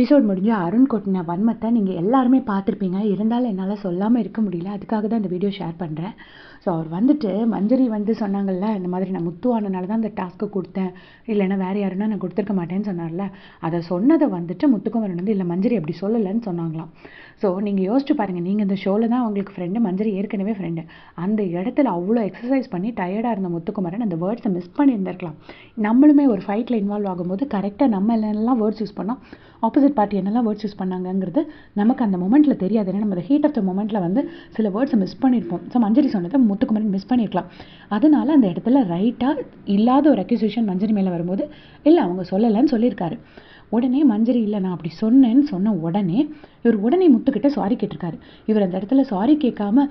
Episode முடிஞ்சு அருண் கொட்டின வன்மத்தை நீங்கள் எல்லாருமே பார்த்துருப்பீங்க. இருந்தாலும் என்னால் சொல்லாமல் இருக்க முடியல. அதுக்காக தான் இந்த வீடியோ ஷேர் பண்ணுறேன் ஸோ அவர் வந்துட்டு மஞ்சரி வந்து சொன்னாங்கல்ல இந்த மாதிரி நான் முத்து ஆனனால தான் இந்த டாஸ்க்கு கொடுத்தேன். இல்லைன்னா வேறு யாருன்னா நான் கொடுத்துருக்க மாட்டேன்னு சொன்னார்ல. அதை சொன்னதை வந்துட்டு முத்துக்குமரன் வந்து இல்லை மஞ்சரி அப்படி சொல்லலைன்னு சொன்னாங்களாம். ஸோ நீங்கள் யோசிச்சு பாருங்கள் நீங்கள் இந்த ஷோவில் தான் உங்களுக்கு ஃப்ரெண்டு மஞ்சரி ஏற்கனவே ஃப்ரெண்டு அந்த இடத்துல அவ்வளோ எக்ஸசைஸ் பண்ணி டயர்டாக இருந்த முத்துக்குமரன் அந்த வேர்ட்ஸை மிஸ் பண்ணியிருந்திருக்கலாம். நம்மளுமே ஒரு ஃபைட்டில் இன்வால்வ் ஆகும்போது கரெக்டாக நம்ம என்னெல்லாம் வேர்ட்ஸ் யூஸ் பண்ணால் ஆப்போசிட் பார்ட்டி என்னெல்லாம் வேர்ட்ஸ் யூஸ் பண்ணாங்கங்கிறது நமக்கு அந்த மொமெண்ட்டில் தெரியாது. ஏன்னா நம்ம ஹீட் ஆஃப் த மொமெண்ட்டில் வந்து சில வேர்ட்ஸை மிஸ் பண்ணியிருப்போம் ஸோ மஞ்சரி சொன்னதை முத்துக்குமரன் மிஸ் பண்ணியிருக்கலாம் அதனால அந்த இடத்துல ரைட்டாக இல்லாத ஒரு அக்யூசேஷன் மஞ்சரி மேலே வரும்போது இல்லை அவங்க சொல்லலைன்னு சொல்லியிருக்காரு. உடனே மஞ்சரி இல்லை நான் அப்படி சொன்னேன்னு சொன்ன உடனே இவர் உடனே முத்துக்கிட்ட சாரி கேட்டிருக்காரு. இவர் அந்த இடத்துல சாரி கேட்காம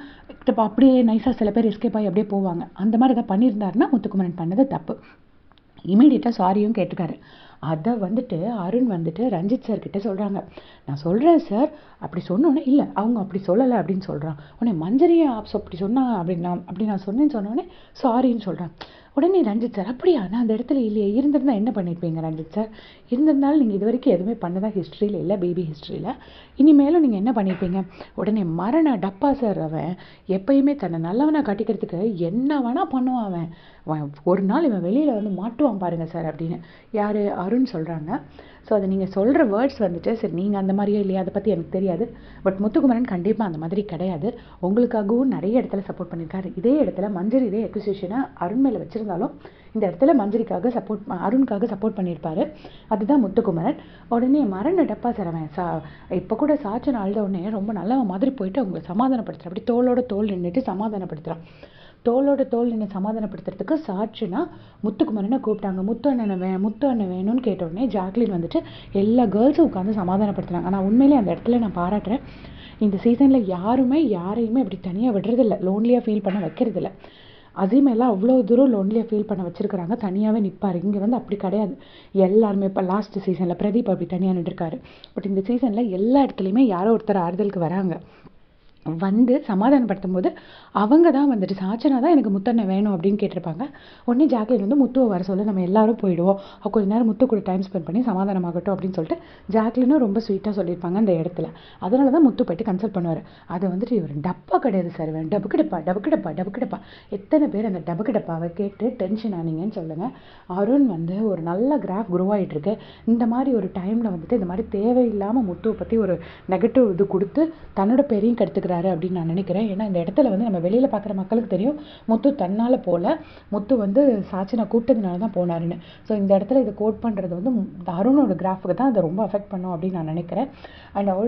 அப்படியே நைஸாக சில பேர் எஸ்கேப் ஆகி அப்படியே போவாங்க. அந்த மாதிரி ஏதாவது பண்ணியிருந்தாருன்னா முத்துக்குமரன் பண்ணது தப்பு. இமீடியட்டாக சாரியும் கேட்டிருக்காரு. அதை வந்துட்டு அருண் வந்துட்டு ரஞ்சித் சார் கிட்டே சொல்கிறாங்க நான் சொல்கிறேன் சார் அப்படி சொன்னோன்னே இல்லை அவங்க அப்படி சொல்லலை அப்படின்னு சொல்கிறான் உடனே மஞ்சரியை அப்படி சொன்னாங்க அப்படின்னு நான் அப்படி நான் சொன்னேன்னு சொன்னோடனே சாரின்னு சொல்கிறான் உடனே ரஞ்சித் சார் அப்படியா? நான் அந்த இடத்துல இல்லையே. இருந்திருந்தால் என்ன பண்ணியிருப்பீங்க ரஞ்சித் சார் இருந்திருந்தாலும் நீங்கள் இது வரைக்கும் எதுவுமே பண்ணதாக ஹிஸ்ட்ரியில் இல்லை பேபி ஹிஸ்ட்ரியில் இனிமேலும் நீங்கள் என்ன பண்ணியிருப்பீங்க உடனே மரண டப்பா சார் அவன். எப்பயுமே தன்னை நல்லவனை கட்டிக்கிறதுக்கு என்ன வேணால் பண்ணுவான் அவன். ஒரு நாள் இவன் வெளியில் வந்து மாட்டுவான் பாருங்கள் சார் அப்படின்னு. யார்? அருண் சொல்கிறாங்க ஸோ அதை நீங்கள் சொல்கிற வேர்ட்ஸ் வந்துட்டு சரி நீங்கள் அந்த மாதிரியே இல்லையா அதை பற்றி எனக்கு தெரியாது. பட் முத்துக்குமரன் கண்டிப்பாக அந்த மாதிரி கிடையாது. உங்களுக்காகவும் நிறைய இடத்துல சப்போர்ட் பண்ணியிருக்காரு. இதே இடத்துல மஞ்சரி இதே அக்யூசியேஷனை அருண் மேலே வச்சுருந்தாலும் இந்த இடத்துல மஞ்சரிக்காக சப்போர்ட் அருணுக்காக சப்போர்ட் பண்ணியிருப்பாரு. அதுதான் முத்துக்குமரன். உடனே மரண டப்பா சரவன் சா இப்போ கூட சாச்சன் அழுத உடனே ரொம்ப நல்லவன் மாதிரி போயிட்டு அவங்க சமாதானப்படுத்துகிறான் அப்படி தோளோட தோல் நின்றுட்டு சமாதானப்படுத்துகிறான் தோளோட தோல் என்னை சமாதானப்படுத்துறதுக்கு சாட்சினா முத்துக்குமரனை கூப்பிட்டாங்க. முத்து அண்ணனை வே முத்து அண்ணன் வேணும்னு கேட்ட ஜாக்லின் வந்துட்டு எல்லா கேர்ள்ஸும் உட்காந்து சமாதானப்படுத்துறாங்க. ஆனால் உண்மையிலே அந்த இடத்துல நான் பாராட்டுறேன். இந்த சீசனில் யாருமே யாரையுமே அப்படி தனியாக விடுறதில்ல. லோன்லியாக ஃபீல் பண்ண வைக்கிறதில்ல. அசீம் அவ்வளோ தூரம் லோன்லியாக ஃபீல் பண்ண வச்சுருக்கிறாங்க. தனியாகவே நிற்பார் இங்கே வந்து அப்படி கிடையாது. எல்லாருமே இப்போ லாஸ்ட் சீசனில் பிரதீப் அப்படி தனியாக நின்றுருக்காரு பட் இந்த சீசனில் எல்லா இடத்துலையுமே யாரோ ஒருத்தர் ஆறுதலுக்கு வராங்க. வந்து சமாதானப்படுத்தும் போது அவங்க தான் வந்துட்டு சாச்சனா தான் எனக்கு முத்தண்ணை வேணும் அப்படின்னு கேட்டிருப்பாங்க. உடனே ஜாக்லின் வந்து முத்துவை வர சொல்ல நம்ம எல்லாரும் போயிடுவோம். கொஞ்ச நேரம் முத்து கூட டைம் ஸ்பெண்ட் பண்ணி சமாதானமாகட்டும் அப்படின்னு சொல்லிட்டு ஜாக்லினும் ரொம்ப ஸ்வீட்டாக சொல்லியிருப்பாங்க அந்த இடத்துல. அதனால தான் முத்து போயிட்டு கன்சல்ட் பண்ணுவார். அதை வந்துட்டு இவர் டப்பா கிடையாது சார் வேணும் டபுக்கு டப்பா டபுக்கு டப்பா டபுக்கு டப்பா எத்தனை பேர் அந்த டபுக்கு டப்பாவை கேட்டு டென்ஷன் ஆனீங்கன்னு சொல்லுங்கள் அருண் வந்து ஒரு நல்ல கிராஃப் குரோ ஆகிட்டுருக்கு இந்த மாதிரி ஒரு டைமில் வந்துட்டு இந்த மாதிரி தேவையில்லாமல் முத்துவை பற்றி ஒரு நெகட்டிவ் இது கொடுத்து தன்னோட பெரியும் கெடுத்துக்கிறாரு அப்படின்னு நான் நினைக்கிறேன். ஏன்னா இந்த இடத்துல வந்து நம்ம வெளியில் பார்க்குற மக்களுக்கு தெரியும் முத்து தன்னால் போல முத்து வந்து சாச்சினை கூப்பிட்டதுனால தான் போனாருன்னு. ஸோ இந்த இடத்துல இதை கோட் பண்ணுறது வந்து அருணோட கிராஃபுக்கு தான் அதை ரொம்ப அஃபெக்ட் பண்ணும் அப்படின்னு நான் நினைக்கிறேன். And also